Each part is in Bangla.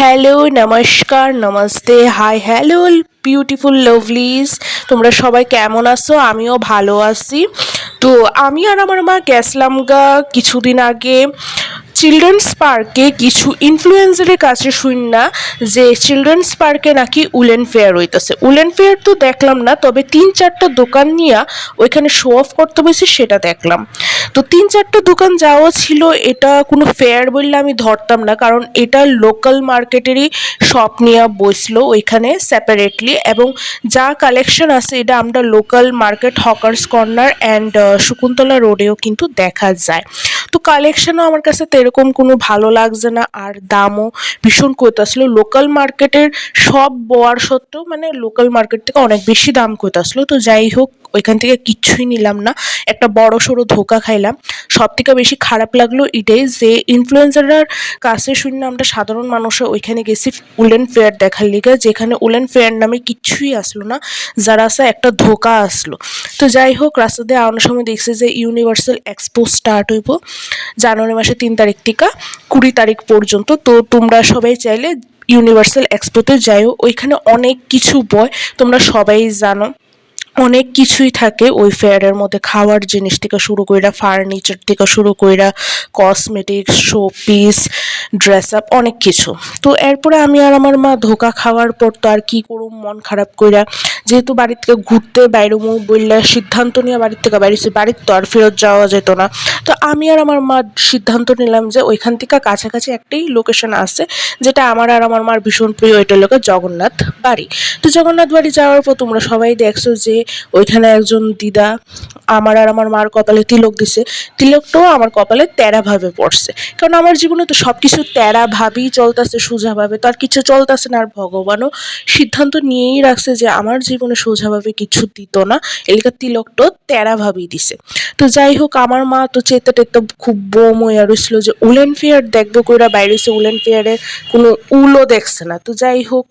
হ্যালো, নমস্কার, নমস্তে, হাই, হ্যালো বিউটিফুল লাভলিজ তোমরা সবাই কেমন আছো? আমিও ভালো আছি। তো আমি আর আমার মা গেছিলাম গা কিছুদিন আগে। চিলড্রেন্স পার্কে কিছু ইনফ্লুয়েন্সারের কাছে শুন না যে চিলড্রেন্স পার্কে নাকি উলেন ফেয়ার হইতেছে। উলেন ফেয়ার তো দেখলাম না, তবে তিন চারটা দোকান নিয়ে ওইখানে শো অফ করতে বসে সেটা দেখলাম। তো তিন চারটা দোকান যাওয়া ছিল, এটা কোনো ফেয়ার বললে আমি ধরতাম না, কারণ এটা লোকাল মার্কেটেরই শপ নিয়ে বসল ওইখানে সেপারেটলি এবং যা কালেকশন আছে এটা আমরা local market hawkers corner and Shakuntala রোডেও কিন্তু দেখা যায়। তো কালেকশানও আমার কাছে তো এরকম কোনো ভালো লাগছে না, আর দামও ভীষণ কইতাছিল লোকাল মার্কেটের সব বোয়ার সত্ত্বেও মানে লোকাল মার্কেট থেকে অনেক বেশি দাম কইতাছিল তো যাই হোক, ওইখান থেকে কিচ্ছুই নিলাম না। একটা বড় সড়ো ধোকা খাইলাম। সব থেকে বেশি খারাপ লাগল এটাই যে ইনফ্লুয়েন্সাররার কাছে শুনে আমরা সাধারণ মানুষও ওইখানে গেছি উলেন ফেয়ার দেখার লিগে, যেখানে উলেন ফেয়ার নামে কিচ্ছুই আসলো না, যারা আছে একটা ধোকা আসলো। তো যাই হোক রাস্তা দিয়ে আনার সময় দেখছি যে ইউনিভার্সাল এক্সপো স্টার্ট হইব। জানুয়ারি মাসে তিন তারিখ থেকে কুড়ি তারিখ পর্যন্ত। তো তোমরা সবাই চাইলে ইউনিভার্সাল এক্সপোতে যাইও, ওইখানে অনেক কিছু বয়, তোমরা সবাই জানো, অনেক কিছুই থাকে ওই ফেয়ারের মধ্যে, খাওয়ার জিনিস থেকে শুরু করিরা ফার্নিচার থেকে শুরু করিরা cosmetics showpiece dress up অনেক কিছু। তো এরপরে আমি আর আমার মা ধোকা খাওয়ার পর তো আর কি করুম, মন খারাপ কইরা যেহেতু বাড়ি থেকে ঘুরতে বাইরমু বললে সিদ্ধান্ত নিয়ে বাড়ির থেকে বাইরেছি বাড়ির তো আর ফেরত যাওয়া যেত না। তো আমি আর আমার মা সিদ্ধান্ত নিলাম যে ওইখান থেকে কাছাকাছি একটাই লোকেশন আছে, যেটা আমার আর আমার মার ভীষণ প্রিয়, এটা লোকে জগন্নাথ বাড়ি। তো জগন্নাথ বাড়ি যাওয়ার পর তোমরা সবাই দেখছ যে ওইখানে একজন দিদা আমার আর আমার মার কপালে তিলক দিছে। তিলকটাও আমার কপালে তেরাভাবে পড়ছে। কারণ আমার জীবনে তো সব কিছু তেরাভাবেই চলতেছে, সোজাভাবে তো আর কিছু চলতেছে না। আর ভগবানও সিদ্ধান্ত নিয়েই রাখছে যে আমার জীবনে সোজাভাবে কিছু দিত না। এলাকার তিলকটাও তেরাভাবেই দিছে। তো যাই হোক, আমার মা তো চেতে টেতে খুব বোম হয়ে রয়েছিল যে, উলেন ফেয়ার দেখব কইরা বাইরে এসে উলেন ফেয়ারের কোনো উলও দেখছে না। তো যাই হোক,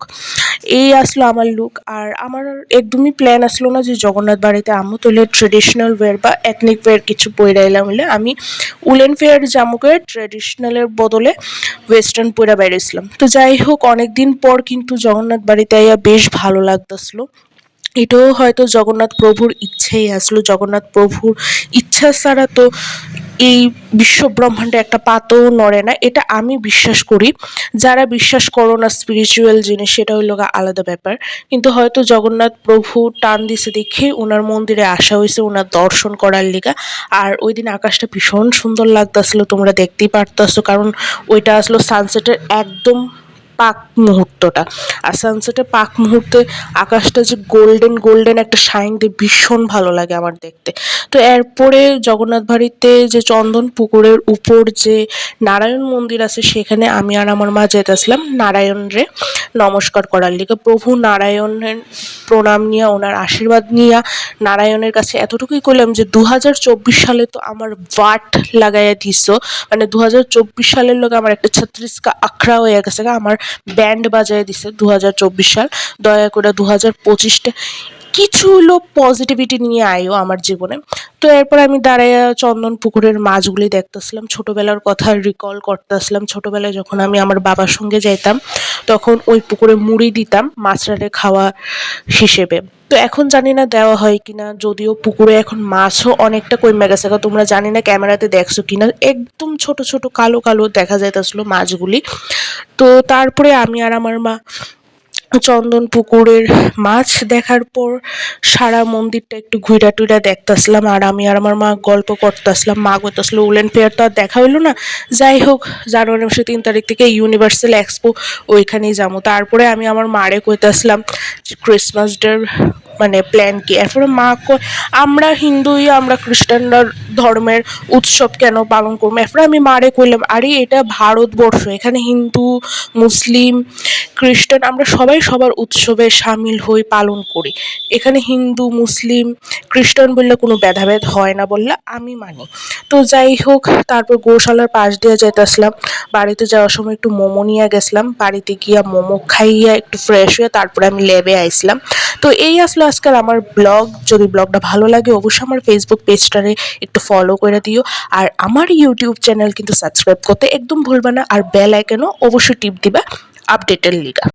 এই আসলো আমার লুক আর আমার একদমই প্ল্যান আসলো না যে, জগন্নাথ বাড়িতে আম্মু তোলে ট্রেডিশনাল ওয়্যার বা এথনিক ওয়্যার কিছু পরে এলাম হলে আমি উলেন ফেয়ার জামুকে ট্রেডিশনালের বদলে ওয়েস্টার্ন পরে বেরিয়েছিলাম তো যাই হোক, অনেকদিন পর কিন্তু জগন্নাথ বাড়িতে আইয়া বেশ ভালো লাগতেছিল। এটাও হয়তো জগন্নাথ প্রভুর ইচ্ছেই আসলো। জগন্নাথ প্রভুর ইচ্ছা ছাড়া তো এই বিশ্ব ব্রহ্মাণ্ডে একটা পাতও নড়ে না। এটা আমি বিশ্বাস করি। যারা বিশ্বাস করো না স্পিরিচুয়াল জিনিস, সেটা হইল আলাদা ব্যাপার। কিন্তু হয়তো জগন্নাথ প্রভু টান দিছে দেখে ওনার মন্দিরে আসা হয়েছে ওনার দর্শন করার লিগা। আর ওই দিন আকাশটা ভীষণ সুন্দর লাগতেছিল, তোমরা দেখতেই পারতেছো। কারণ ওইটা আসলো সানসেটের একদম পাক মুহূর্তটা। আর সানসেটের পাক মুহূর্তে আকাশটা যে গোল্ডেন গোল্ডেন একটা শাইন দিয়ে ভীষণ ভালো লাগে আমার দেখতে। তো এরপরে জগন্নাথ বাড়িতে যে চন্দন পুকুরের উপর যে নারায়ণ মন্দির আছে, সেখানে আমি আর আমার মা যেতেছিলাম নারায়ণ রে নমস্কার করার লিগে। প্রভু নারায়ণের প্রণাম নিয়ে, ওনার আশীর্বাদ নিয়ে নারায়ণের কাছে এতটুকুই করলাম যে দু হাজার চব্বিশ সালে তো আমার বাট লাগাইয়া দিস মানে দু হাজার চব্বিশ সালের লোক আমার একটা ছত্রিশকা আখড়া হয়ে গেছে আমার ব্যান্ড বাজায় দিছে দু হাজার চব্বিশ সাল। দয়া করে দু হাজার পঁচিশটা কিছু হলো পজিটিভিটি নিয়ে আয়ও আমার জীবনে। তো এরপর আমি দাঁড়াইয়া চন্দন পুকুরের মাছগুলি দেখতেছিলাম, ছোটোবেলার কথা রিকল করতেছিলাম। ছোটোবেলায় যখন আমি আমার বাবার সঙ্গে যাইতাম, তখন ওই পুকুরে মুড়ি দিতাম মাছরারে খাওয়া হিসেবে। তো এখন জানি না দেওয়া হয় কিনা, যদিও পুকুরে এখন মাছও অনেকটা কমে গেছে। তোমরা জানি না ক্যামেরাতে দেখছ কিনা। একদম ছোট ছোট, কালো কালো দেখা যাইতেছিল মাছগুলি। তো তারপরে আমি আর আমার মা চন্দন পুকুরের মাছ দেখার পর সারা মন্দিরটা একটু ঘুরা টুইরা দেখতেছিলাম। আর আমি আর আমার মা গল্প করতেছিলাম। মা করতেছিল উলেন ফেয়ার তো আর দেখা হইল না। যাই হোক, জানুয়ারি মাসে তিন তারিখ থেকে ইউনিভার্সাল এক্সপো ওইখানেই যাব। তারপরে আমি আমার মারে কইতেছিলাম ক্রিসমাস ডের মানে প্ল্যান কি? এরপরে মা আমরা হিন্দুই, আমরা খ্রিস্টানরা ধর্মের উৎসব কেন পালন করব? এরপরে আমি মারে কইলাম, আরে, এটা ভারতবর্ষ, এখানে হিন্দু, মুসলিম, খ্রিস্টান, আমরা সবাই সবার উৎসবে সামিল হই, পালন করি। এখানে হিন্দু, মুসলিম, খ্রিস্টান বললে কোনো ভেদাভেদ হয় না বললে আমি মানি। তো যাই হোক, তারপর গোশালার পাশ দিয়ে যেতেছিলাম বাড়িতে যাওয়ার সময় একটু মোমো নিয়ে গেছিলাম। বাড়িতে গিয়া মোমো খাইয়া একটু ফ্রেশ হয়ে তারপরে আমি লেবে আইসলাম তো এই আসলো আজকাল আমার ব্লগ। যদি ব্লগটা ভালো লাগে, অবশ্যই আমার ফেসবুক পেজটারে একটু ফলো করে দিও। আর আমার ইউটিউব চ্যানেল কিন্তু সাবস্ক্রাইব করতে একদম ভুলবে না। আর বেল আইকনও অবশ্যই টিপ দিবা আপডেটের লিগা